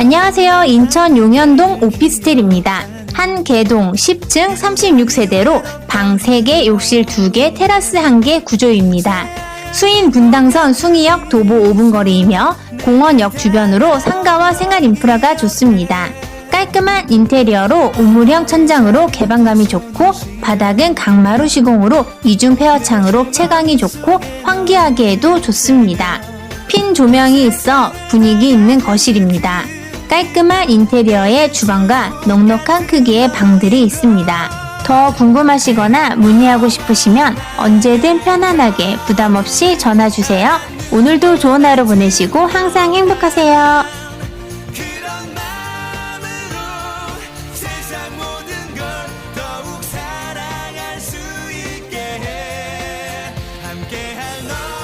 안녕하세요. 인천 용현동 오피스텔입니다. 한 개동 10층 36세대로 방 3개, 욕실 2개, 테라스 1개 구조입니다. 수인 분당선 숭이역 도보 5분 거리이며 공원역 주변으로 상가와 생활 인프라가 좋습니다. 깔끔한 인테리어로 우물형 천장으로 개방감이 좋고 바닥은 강마루 시공으로 이중 페어창으로 채광이 좋고 환기하기에도 좋습니다. 핀 조명이 있어 분위기 있는 거실입니다. 깔끔한 인테리어의 주방과 넉넉한 크기의 방들이 있습니다. 더 궁금하시거나 문의하고 싶으시면 언제든 편안하게 부담 없이 전화 주세요. 오늘도 좋은 하루 보내시고 항상 행복하세요. 더욱 사랑할 수 있게 해 함께한 너